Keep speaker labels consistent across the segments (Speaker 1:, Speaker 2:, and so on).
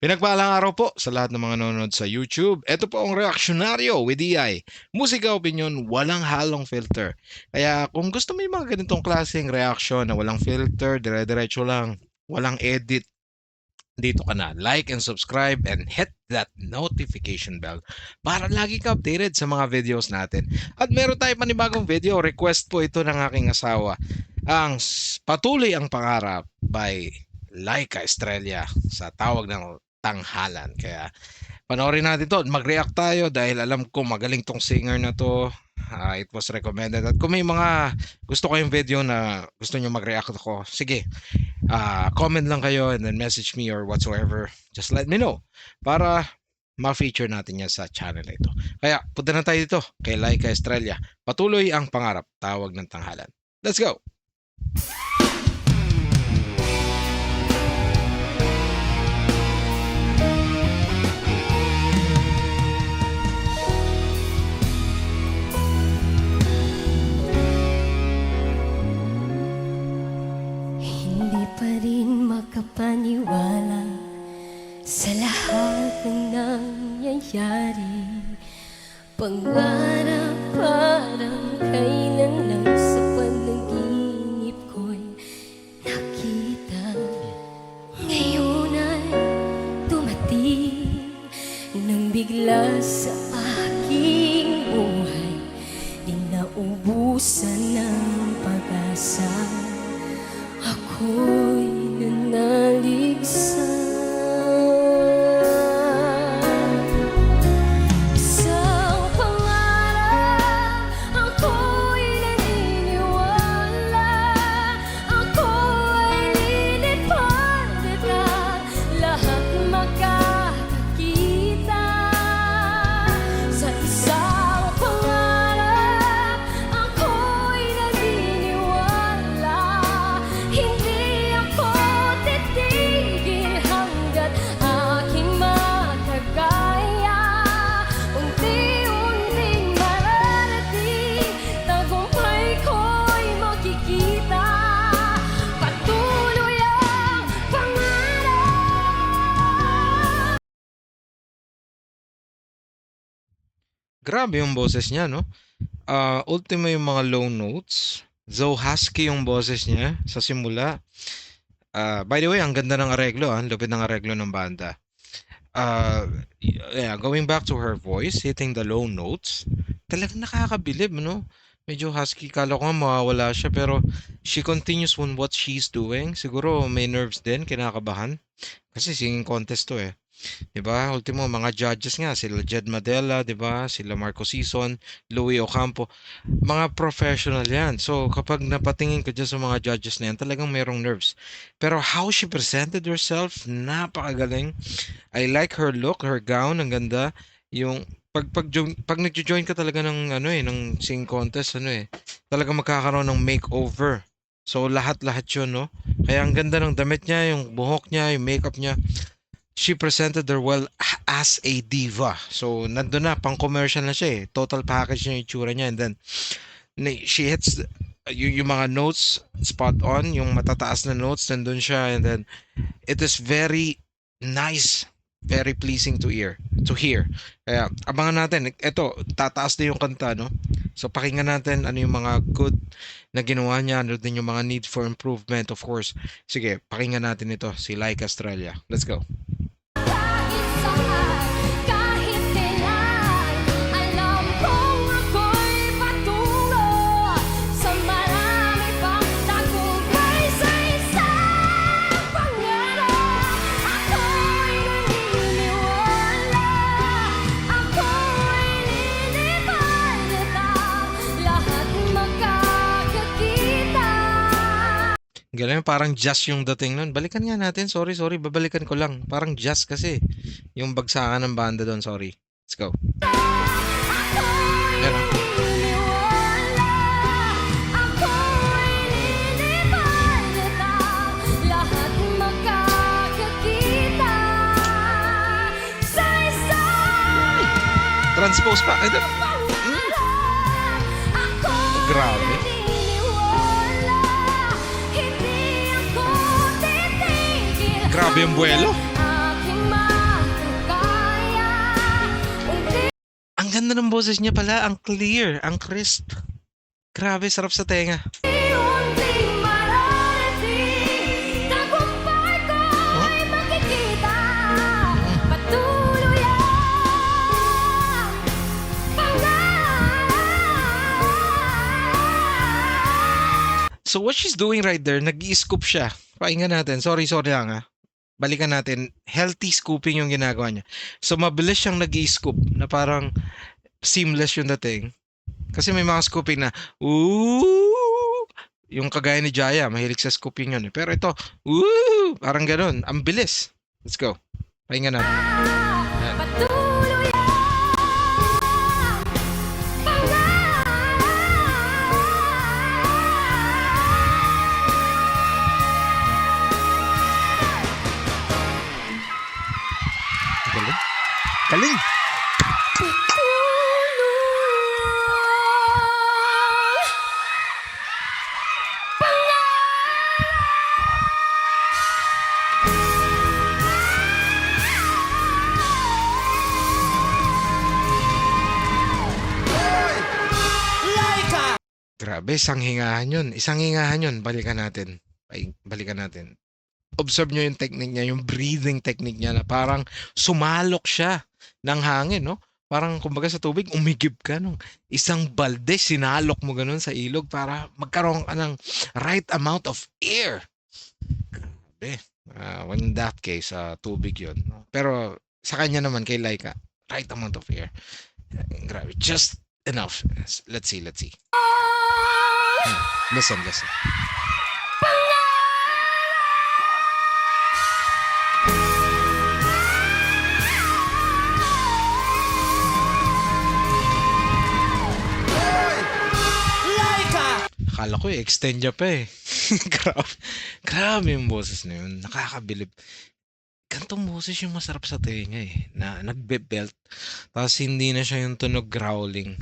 Speaker 1: Pinagpalang araw po sa lahat ng mga nanonood sa YouTube. Ito po ang reaksyonaryo with EI. Musika opinion, walang halong filter. Kaya kung gusto mo yung mga ganitong klaseng reaction na walang filter, dire-diretso lang, walang edit, dito ka na. Like and subscribe and hit that notification bell para lagi ka updated sa mga videos natin. At meron tayo panibagong video. Request po ito ng aking asawa. Ang Patuloy ang Pangarap by Laika Estrella sa tawag ng tanghalan. Kaya panoorin natin to. Mag-react tayo dahil alam ko magaling tong singer na to. Ah, it was recommended. At kung may mga gusto kayong video na gusto nyo mag-react ako, sige, ah, comment lang kayo and then message me or whatsoever. Just let me know para ma-feature natin yan sa channel na ito. Kaya punta na tayo dito kay Laika Estrella. Patuloy ang pangarap. Tawag ng tanghalan. Let's go!
Speaker 2: Pangarap parang kailan lang sa panaginip ko'y nakita. Ngayon ay dumating nang bigla sa aking buhay. Di naubusan ng pag-asa. Ako'y
Speaker 1: Grabe yung boses niya, no? Ah, ultimo yung mga low notes. Though husky yung boses niya sa simula. Ah, by the way, ang ganda ng areglo, ah. Ang Lupit ng areglo ng banda. Y- yeah, going back to her voice, hitting the low notes, talagang nakakabilib, no? Medyo husky, kala ko mawawala siya, pero she continues on what she's doing. Siguro may nerves din, kinakabahan. Kasi singing contest to eh. 'Di ba? Ultimo mga judges nga sila Jed Madela, 'di ba? Sila Marco Sison, Louis Ocampo, mga professional 'yan. So kapag napatingin ka dyan sa mga judges na 'yan, talagang mayroong nerves. Pero how she presented herself, napakagaling. I like her look, her gown, ang ganda. Yung pag pag pag nagjo-join ka talaga ng ano eh, ng singing contest, ano eh, talaga magkakaroon ng makeover. So lahat-lahat 'yun, no? Kaya ang ganda ng damit niya, yung buhok niya, yung makeup niya she presented her well as a diva. So, nandun na, pang commercial na siya eh. Total package niya yung itsura niya. And then, she hits y- yung mga notes spot on, yung matataas na notes, nandun siya. And then, it is very nice, very pleasing to hear. To hear. Kaya, abangan natin. Ito, tataas na yung kanta, no? So, pakinggan natin ano yung mga good na ginawa niya, ano din yung mga need for improvement, of course. Sige, pakinggan natin ito, si Laika Estrella. Let's go. Ganun, parang jazz yung dating nun. Balikan nga natin. Sorry, sorry. Babalikan ko lang. Parang jazz kasi. Yung bagsakan ng banda doon. Sorry. Let's go. Ah. Transpose pa. Ay, da- Grabe. Grabe yung buwelo. Ang ganda ng boses niya pala. Ang clear, ang crisp. Grabe, sarap sa tenga. So what she's doing right there, nag-i-scoop siya. Pakinggan natin. Sorry, sorry lang ha. Balikan natin. Healthy scooping yung ginagawa niya. So mabilis siyang nag scoop na parang seamless yung dating. Kasi may mga scooping na, ooh, yung kagaya ni Jaya, mahilig sa scooping yun. eh. Pero ito, ooh, parang ganun. Ang bilis. Let's go. Pakinggan natin. Yan. Galing. Grabe, isang hingahan yun. Isang hingahan yun. Balikan natin. Ay, balikan natin. Observe nyo yung technique niya, yung breathing technique niya na parang sumalok siya ng hangin, no? Parang kumbaga sa tubig, umigib ka nung isang balde, sinalok mo ganun sa ilog para magkaroon ka ng right amount of air. Grabe. Ah, in that case, ah, tubig yun. no? Pero sa kanya naman, kay Laika, right amount of air. Grabe. Just enough. Let's see, let's see. Listen, listen. Akala ko i-extend niya pa eh. grabe. Grabe yung boses na yun. Nakakabilib. Gantong boses yung masarap sa tenga eh. Na nagbe-belt. Tapos hindi na siya yung tunog growling.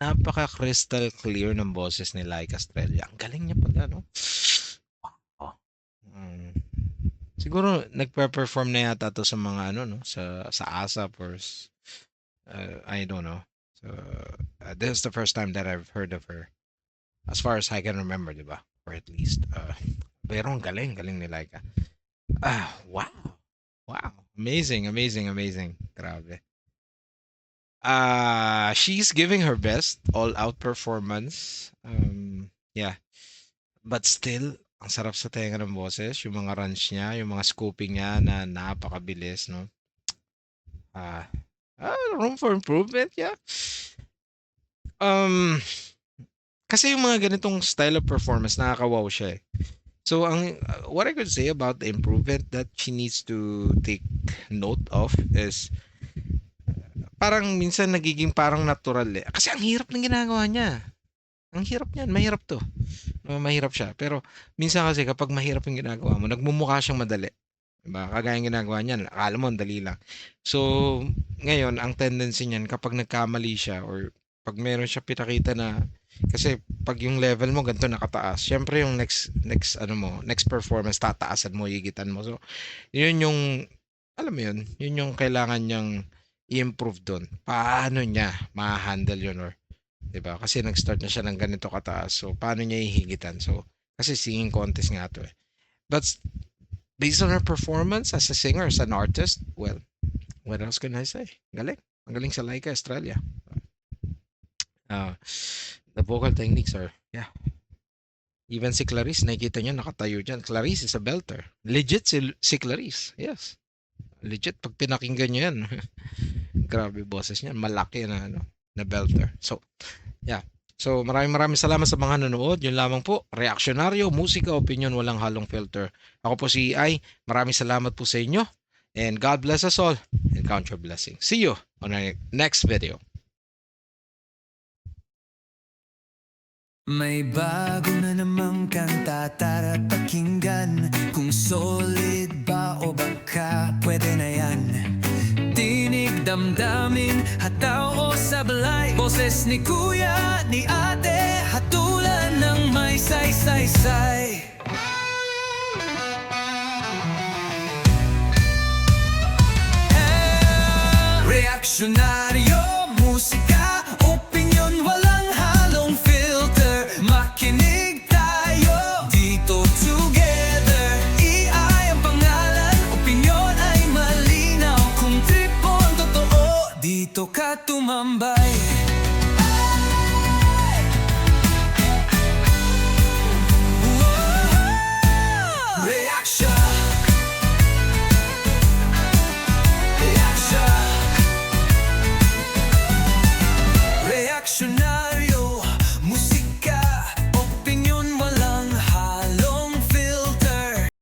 Speaker 1: Napaka crystal clear ng boses ni Laika Estrella. Ang galing niya pala, no? Wow. Mm. Siguro nagpe-perform na yata to sa mga ano no sa sa ASAP or uh, I don't know. So uh, this is the first time that I've heard of her. As far as I can remember, 'di ba? Or at least uh pero ang galing, galing ni Laika. Ah, wow. Wow. Amazing, amazing, amazing. Grabe. Uh she's giving her best all out performance. Um yeah. But still ang sarap sa tenga ng boses, yung mga runs niya, yung mga scooping niya na napakabilis, no? Ah, ah, room for improvement, yeah. Um, kasi yung mga ganitong style of performance, nakaka-wow siya eh. So, ang, uh, what I could say about the improvement that she needs to take note of is parang minsan nagiging parang natural eh. Kasi ang hirap ng ginagawa niya. Ang hirap niyan, mahirap to. Mahirap siya. Pero minsan kasi kapag mahirap yung ginagawa mo, nagmumukha siyang madali. Diba? Kagaya ng ginagawa niyan, akala mo dali lang. So, ngayon, ang tendency niyan, kapag nagkamali siya or pag meron siya pinakita na kasi pag yung level mo ganito nakataas, syempre yung next next ano mo, next performance tataasan mo, higitan mo. So, yun yung alam mo yun, yun yung kailangan niyang i-improve doon. Paano niya ma-handle yun or 'di ba? Kasi nag-start na siya ng ganito kataas. So, paano niya ihigitan? So, kasi singing contest nga 'to eh. But based on her performance as a singer, as an artist, well, what else can I say? Galing. Ang galing sa Laika Australia. Uh, the vocal techniques are, yeah. Even si Clarice, nakikita niyo nakatayo dyan. Clarice is a belter. Legit si, si Clarice. Yes. Legit. Pag pinakinggan niyo yan, grabe boses niya. Malaki na, ano, na belter. So, yeah. So, maraming maraming salamat sa mga nanonood. Yun lamang po. Reaksyonaryo, musika, opinion, walang halong filter. Ako po si Ai. Maraming salamat po sa inyo. And God bless us all and count your blessings. See you on our next video.
Speaker 3: May bago na namang kanta tara pakinggan. Kung solid ba o baka pwede na yan. Tinig damdamin, hataw o sablay. Boses ni kuya, ni ate Hatulan ng may say-say-say. Reaksyonaryo, musika,